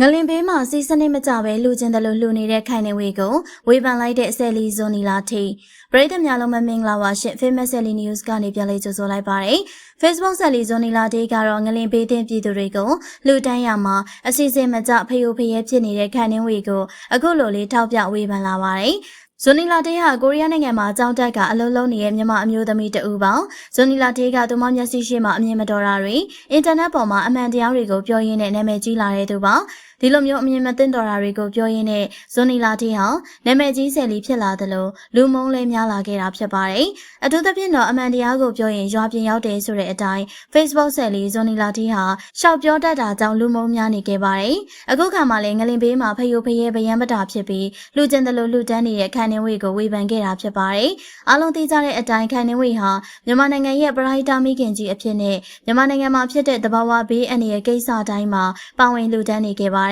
ငလင်ဘေးမှာစီးစနစ်မကြပဲလူချင်းတယ်လို့လှူနေတဲ့ခိုင်နေဝေကိုဝေဖန်လိုက်တဲ့ဆယ်လီဇွန်နီလာတီပရိသတ်များလုံးမမင်္ဂလာပါရှင် Famous Sally News ကနေပြန်လေးကြိုဆိုလိုက်ပါရစေ Facebook ဆယ်လီဇွန်နီလာတီကတော့ငလင်ဘေးတင်ပြည်သူတွေကိုလှူဒန်းရမှာအစီအစဉ်မကြဖယိုဖယဲဖြစ်နေတဲ့ခိုင်နေဝေကိုအခုလိုလေးထောက်ပြဝေဖန်လာပါတယ် ဇွန်နီလာတေးဟာကိုရီးယားနိုင်ငံမှာအကြောင်းတက်ကအလုံးလုံးနေတဲ့မြန်မာအမျိုးသမီးတဦးပါဇွန်နီလာတေးကသူမမျက်စိရှိမှအမြင်မတော်တာတွေအင်တာနက်ပေါ်မှာအမှန်တရားတွေကိုပြောရင်းနဲ့နာမည်ကြီးလာတဲ့သူပါ ဒီလိုမျိုးအမြင်မသိတော်တာတွေကိုပြောရင်းနဲ့ဇွန်နီလာတေးဟာနာမည်ကြီးဆယ်လီဖြစ်လာသလိုလူမုန်းလဲများလာခဲ့တာဖြစ်ပါတယ်အထူးသဖြင့်တော့အမှန်တရားကိုပြောရင်ရွာပြင်ရောက်တယ်ဆိုတဲ့အတိုင်း Facebook ဆယ်လီဇွန်နီလာတေးဟာရှောက်ပြောတတ်တာကြောင့်လူမုန်းများနေခဲ့ပါတယ်အခုခါမှလည်းငလင်ဘေးမှာဖယိုဖယဲဗယံပတာဖြစ်ပြီးလူကျင်တယ်လို့လူတန်းနေတဲ့ခန်နေဝေကိုဝေဖန်ခဲ့တာဖြစ်ပါတယ်။အားလုံးသိကြတဲ့အတိုင်းခန်နေဝေဟာမြန်မာနိုင်ငံရဲ့ပရိုက်တာမိခင်ကြီးအဖြစ်နဲ့မြန်မာနိုင်ငံမှာဖြစ်တဲ့တဘာဝဘေးအန္တရာယ်ကိစ္စအတိုင်းမှာပါဝင်လူတန်းနေခဲ့ပါတယ်။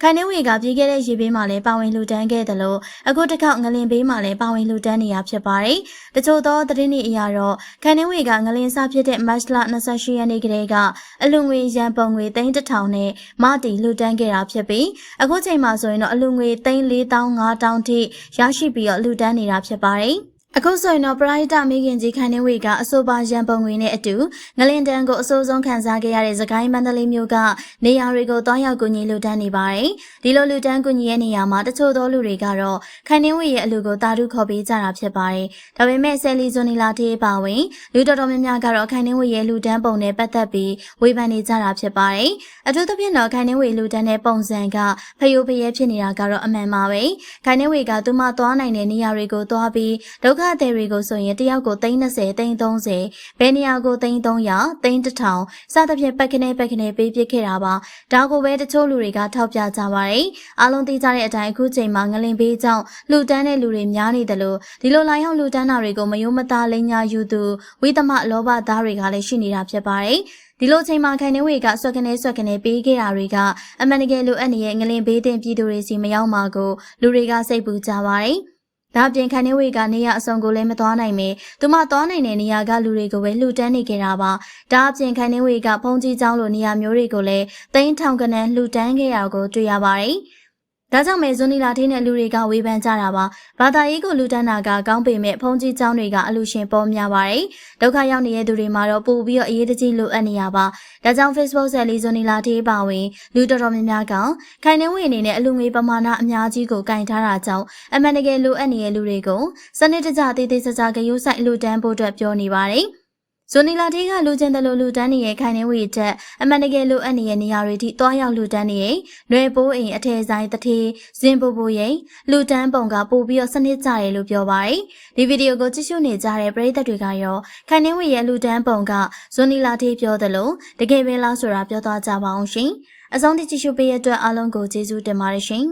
ခန်နေဝေကပြည်ခဲ့တဲ့ရေဘေးမှာလည်းပါဝင်လူတန်းခဲ့တယ်လို့အခုတစ်ခေါက်ငလင်ဘေးမှာလည်းပါဝင်လူတန်းနေရဖြစ်ပါတယ်။တချို့သောသတင်းတွေအရတော့ခန်နေဝေကငလင်စဖြစ်တဲ့မတ်လ28ရက်နေ့ကလေးကအလူငွေရန်ပုံငွေ3000နဲ့မတီလူတန်းခဲ့တာဖြစ်ပြီးအခုချိန်မှာဆိုရင်တော့အလူငွေ3500ထိရရှိပြီးတော့လူတန်းနေတာဖြစ်ပါတယ်။ အခုဆိုရင်တော့ပရိုက်တာမိခင်ကြီးခိုင်နေဝေကအဆိုပါရန်ပုံငွေနဲ့အတူငလင်တန်ကိုအဆိုးဆုံးခံစားခဲ့ရတဲ့သခိုင်းမန္တလေးမြို့ကနေရာတွေကိုတောင်းရောက်ကူညီလူတန်းနေပါတယ်။ဒီလိုလူတန်းကူညီရဲ့နေရာမှာတချို့သောလူတွေကတော့ခိုင်နေဝေရဲ့အလူကိုတာတုခေါ်ပေးကြတာဖြစ်ပါတယ်။ဒါပေမဲ့ဆယ်လီဇွန်နီလာတေးပါဝင်လူတော်တော်များများကတော့ခိုင်နေဝေရဲ့လူတန်းပုံနဲ့ပတ်သက်ပြီးဝေဖန်နေကြတာဖြစ်ပါတယ်။အထူးသဖြင့်တော့ခိုင်နေဝေလူတန်းတဲ့ပုံစံကဖယိုဖယဲဖြစ်နေတာကတော့အမှန်ပါပဲ။ခိုင်နေဝေကသူမသွားနိုင်တဲ့နေရာတွေကိုသွားပြီးဒုက္ခသည်တွေကိုဆိုရင်တယောက်ကို30 30ဘယ်နေရာကို300 3000စသဖြင့်ပက်ခနဲပက်ခနဲပေးပစ်ခဲ့တာပါဒါကိုပဲတချို့လူတွေကထောက်ပြကြပါတယ်အားလုံးသိကြတဲ့အတိုင်းအခုချိန်မှာငလင်ပေးကြောင့်လူတန်းတဲ့လူတွေများနေတယ်လို့ဒီလိုလိုင်းအောင်လူတန်းတာတွေကိုမယုံမသားလိန်ညာယူသူဝိသမလောဘသားတွေကလည်းရှိနေတာဖြစ်ပါတယ်ဒီလိုချိန်မှာခိုင်နေဝေကဆွက်ကနေဆွက်ကနေပေးခဲ့တာတွေကအမှန်တကယ်လိုအပ်နေတဲ့ငလင်ဘေးတင်ပြည်သူတွေစီမရောက်မှာကိုလူတွေကစိတ်ပူကြပါတယ်။ ဒါပြင်ခန်နေဝေကနေရအစုံကိုလည်းမသွားနိုင်မေသူမသွားနိုင်တဲ့နေရာကလူတွေကိုပဲလှူဒန်းနေကြတာပါ။ဒါအပြင်ခန်နေဝေကဖုန်ကြီးကျောင်းလိုနေရာမျိုးတွေကိုလည်းသိန်းထောင်ကနန်းလှူဒန်းခဲ့ရကိုတွေ့ရပါတယ်။ ဒါကြောင့်မဲဇွန်နီလာထင်းတဲ့လူတွေကဝေဖန်ကြတာပါ။ဘာသာရေးကိုလူတန်းတာကကောင်းပေမဲ့ဖုန်ကြီးကျောင်းတွေကအလူရှင်ပေါ်များပါတယ်။ဒုက္ခရောက်နေတဲ့သူတွေမှာတော့ပို့ပြီးတော့အရေးတကြီးလိုအပ်နေရပါ။ဒါကြောင့် Facebook ဆက်လီဇွန်နီလာထေးပါဝင်လူတော်တော်များများကခိုင်နှင်းဝင်အနေနဲ့အလူငွေပမာဏအများကြီးကိုကင်ထားတာကြောင့်အမှန်တကယ်လိုအပ်နေတဲ့လူတွေကိုစနစ်တကျသေးသေးစစဂရုစိုက်လူတန်းဖို့အတွက်ပြောနေပါတယ်။ ဇွန်နီလာတေးကလူချင်းတယ်လို့လူတန်းနေရဲ့ခိုင်နေဝေချက်အမှန်တကယ်လိုအပ်နေတဲ့နေရာတွေထိတွားရောက်လူတန်းနေရဲ့ຫນွေပိုးအိမ်အထည်ဆိုင်တထေးဇင်ပူပူရဲ့လူတန်းပုံကပို့ပြီးတော့စနစ်ကြတယ်လို့ပြောပါတယ်ဒီဗီဒီယိုကိုကြည့်ရှုနေကြတဲ့ပရိသတ်တွေကရောခိုင်နေဝေရဲ့လူတန်းပုံကဇွန်နီလာတေးပြောတယ်လို့တကယ်ပဲလားဆိုတာပြောသွားကြပါအောင်ရှင်အဆုံးထိကြည့်ရှုပေးရတဲ့အတွက်အားလုံးကိုကျေးဇူးတင်ပါတယ်ရှင်